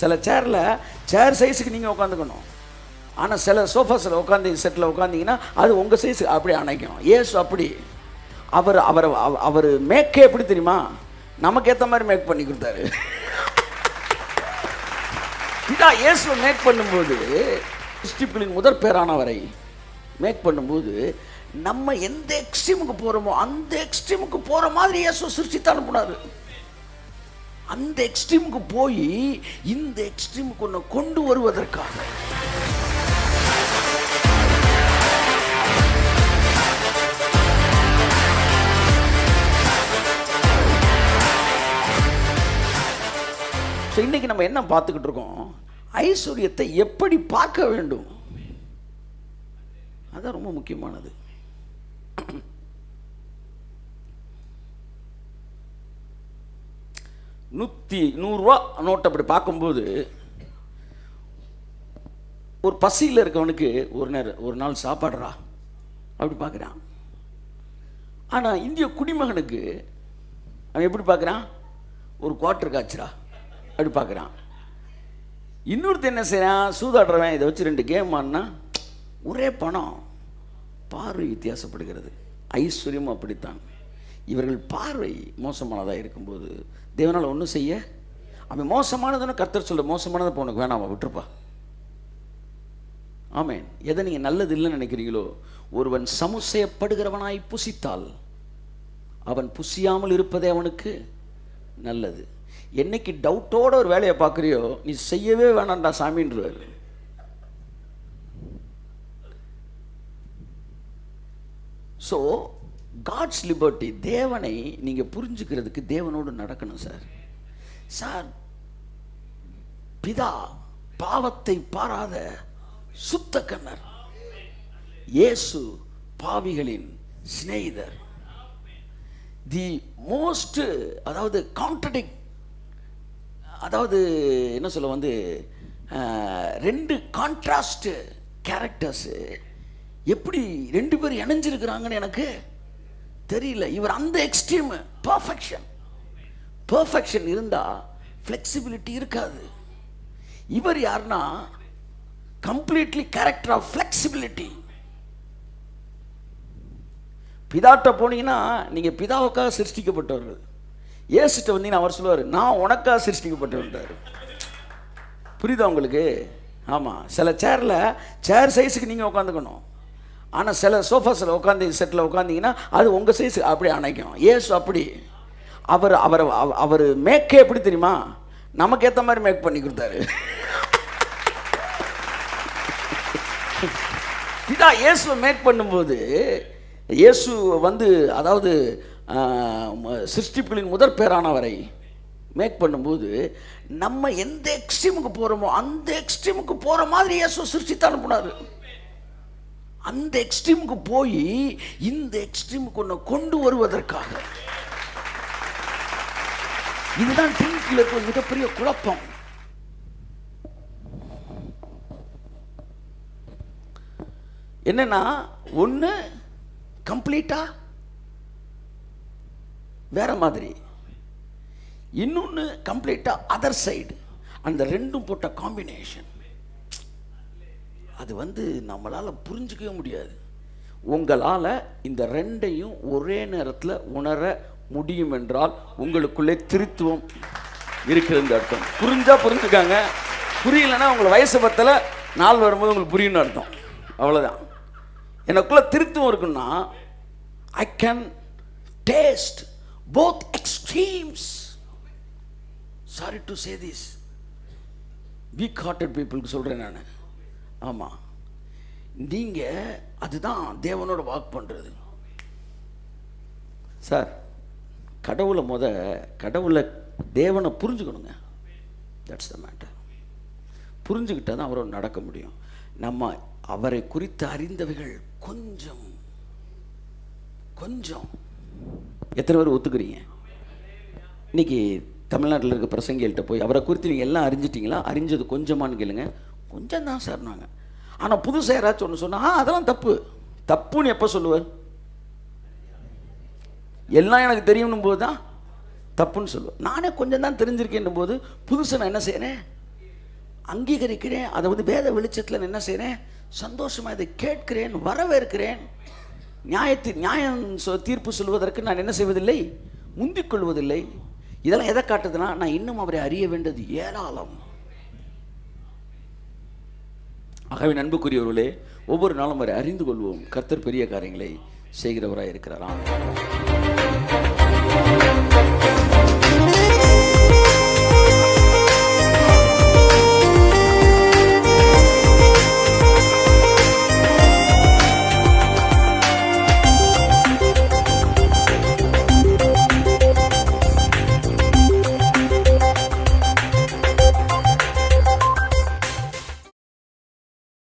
சில சேரில் சேர் சைஸுக்கு நீங்கள் உட்காந்துக்கணும். ஆனால் சில சோஃபாஸில் உட்காந்து செட்டில் உட்காந்திங்கன்னா அது உங்கள் சைஸுக்கு அப்படி அணைக்கும். ஏசு அப்படி. அவர் அவர் அவர் மேக்கே எப்படி தெரியுமா? நமக்கு ஏற்ற மாதிரி மேக் பண்ணி கொடுத்தாரு. இதான் இயேசுவை மேக் பண்ணும்போது சிருஷ்டிப்புகளின் முதற் பேரானவரை மேக் பண்ணும்போது நம்ம எந்த எக்ஸ்ட்ரீமுக்கு போகிறோமோ அந்த எக்ஸ்ட்ரீமுக்கு போகிற மாதிரி இயேசு சிருஷ்டித்து அனுப்புனார். அந்த எக்ஸ்ட்ரீமுக்கு போய் இந்த எக்ஸ்ட்ரீமுக்கு ஒன்று கொண்டு வருவதற்காக. ஸோ இன்னைக்கு நம்ம என்ன பார்த்துக்கிட்டு இருக்கோம்? ஐஸ்வர்யத்தை எப்படி பார்க்க வேண்டும்? அதான் ரொம்ப முக்கியமானது. நூற்றி நூறுரூவா நோட்டை அப்படி பார்க்கும்போது ஒரு பசியில் இருக்கவனுக்கு ஒரு நேரம் ஒரு நாள் சாப்பாடுறா அப்படி பார்க்குறான். ஆனால் இந்திய குடிமகனுக்கு அவன் எப்படி பார்க்குறான்? ஒரு குவார்ட்டர் காய்ச்சிரா அப்படி பார்க்குறான். இன்னொருத்தர் என்ன செய்கிறான் சூதாடுறவன் இதை வச்சு ரெண்டு கேம் ஆடினா ஒரே பணம். பார்வை வித்தியாசப்படுகிறது. ஐஸ்வர்யம் அப்படித்தான். இவர்கள் பார்வை மோசமானதாக இருக்கும்போது தேவனால் ஒன்றும் செய்ய அவன் மோசமானதுன்னு கர்த்தர் சொல்ல மோசமானதை இப்போ உனக்கு வேணாமா விட்டுருப்பா. ஆமேன். எதை நீங்கள் நல்லது இல்லைன்னு நினைக்கிறீங்களோ ஒருவன் சமுசயப்படுகிறவனாய் புசித்தால் அவன் புசியாமல் இருப்பதே அவனுக்கு நல்லது. என்னைக்கு டவுட்டோட ஒரு வேலையை பார்க்குறியோ நீ செய்யவே வேணாண்டா சாமின்றார் ஸோ காட்ஸ் லிபர்ட்டி தேவனை நீங்கள் புரிஞ்சுக்கிறதுக்கு தேவனோடு நடக்கணும் சார் சார் பிதா பாவத்தை பாராத சுத்த கண்ணர் இயேசு பாவிகளின் சிநேகிதர். தி மோஸ்ட் அதாவது கான்ட்ரடிக் அதாவது என்ன சொல்ல வந்து ரெண்டு கான்ட்ராஸ்ட் கேரக்டர்ஸு எப்படி ரெண்டு பேரும் இணைஞ்சிருக்கிறாங்கன்னு எனக்கு தெரியல. இவர் அந்த எக்ஸ்ட்ரீம் பர்ஃபெக்ஷன் பர்ஃபெக்ஷன் இருந்தால் ஃப்ளெக்சிபிலிட்டி இருக்காது. இவர் யாருன்னா கம்ப்ளீட்லி கேரக்டர் ஆஃப் ஃப்ளெக்சிபிலிட்டி பிதாட்ட போனீங்கன்னா நீங்கள் பிதாவுக்காக சிருஷ்டிக்கப்பட்டவர்கள். ஏசுட்ட வந்தீங்கன்னா அவர் சொல்லுவார் நான் உனக்காக சிருஷ்டிக்கப்பட்டவன்றார் புரியுதா உங்களுக்கு? ஆமாம் சில சேரில் சேர் சைஸுக்கு நீங்கள் உட்காந்துக்கணும். ஆனால் சில சோஃபாஸில் உட்காந்து செட்டில் உட்காந்திங்கன்னா அது உங்கள் சைஸ் அப்படி அணைக்கும். ஏசு அப்படி. அவர் அவர் அவர் மேக்கே எப்படி தெரியுமா? நமக்கு ஏற்ற மாதிரி மேக் பண்ணி கொடுத்தாரு. பிதா இயேசுவை மேக் பண்ணும்போது இயேசு வந்து அதாவது சிருஷ்டிப்புகளின் முதற் பேரானவரை மேக் பண்ணும்போது நம்ம எந்த எக்ஸ்ட்ரீமுக்கு போகிறோமோ அந்த எக்ஸ்ட்ரீமுக்கு போகிற மாதிரி இயேசு சிருஷ்டித்து அனுப்புனார். அந்த எக்ஸ்ட்ரீமுக்கு போய் இந்த எக்ஸ்ட்ரீமுக்கு ஒன்று கொண்டு வருவதற்காக. இதுதான் திங்கில் இருக்க மிகப்பெரிய குழப்பம். என்னன்னா ஒன்று கம்ப்ளீட்டாக வேற மாதிரி. இன்னொன்று கம்ப்ளீட்டாக அதர் சைடு அந்த ரெண்டும் போட்ட காம்பினேஷன் அது வந்து நம்மளால் புரிஞ்சுக்கவே முடியாது. உங்களால் இந்த ரெண்டையும் ஒரே நேரத்தில் உணர முடியும் என்றால் உங்களுக்குள்ளே திருத்துவம் இருக்கிறது அர்த்தம். புரிஞ்சால் புரிஞ்சுக்காங்க. புரியலன்னா உங்களை வயசு பத்தில் நாள் வரும்போது உங்களுக்கு புரியும்னு அர்த்தம். அவ்வளோதான் எனக்குள்ளே திருத்துவம் இருக்குன்னா I can taste both extremes sorry to say this weak hearted பீப்புளுக்கு சொல்கிறேன் நான். ஆமாம் நீங்கள் அதுதான் தேவனோட வாக் பண்ணுறது சார் கடவுளை முத கடவுளை தேவனை புரிஞ்சுக்கணுங்க. தட்ஸ் த மேட்டர் புரிஞ்சுக்கிட்டா தான் அவரோட நடக்க முடியும். நம்ம அவரை குறித்து அறிந்தவைகள் கொஞ்சம் கொஞ்சம். எத்தனை பேர் ஒத்துக்கிறீங்க? இன்னைக்கு தமிழ்நாட்டில் இருக்க பிரசங்கிகள்கிட்ட போய் அவரை குறித்து நீங்கள் எல்லாம் அறிஞ்சிட்டிங்களா? அறிஞ்சது கொஞ்சமான்னு கேளுங்க. கொஞ்சம் தான் சார் நாங்கள் ஆனால் புதுசாக யாராச்சும் ஒன்று சொன்னால் ஆ அதெல்லாம் தப்பு. தப்புன்னு எப்போ சொல்லுவார் எல்லாம் எனக்கு தெரியும்னும் போது தான் தப்புன்னு சொல்லுவேன் நானே கொஞ்சம் தான் தெரிஞ்சிருக்கேன் போது புதுசை நான் என்ன செய்கிறேன் அங்கீகரிக்கிறேன். அதை வந்து வேத வெளிச்சத்தில் நான் என்ன செய்கிறேன் சந்தோஷமாக இதை கேட்கிறேன் வரவேற்கிறேன். நியாயத்தை நியாயம் தீர்ப்பு சொல்வதற்கு நான் என்ன செய்வதில்லை? முந்திக் கொள்வதில்லை. இதெல்லாம் எதை காட்டுதுன்னா நான் இன்னும் அவரை அறிய வேண்டியது ஏராளம். ஆகவே அன்புக்குரியவர்களே ஒவ்வொரு நாளும் வரை அறிந்து கொள்வோம். கர்த்தர் பெரிய காரியங்களை செய்கிறவராய் இருக்கிறாராம்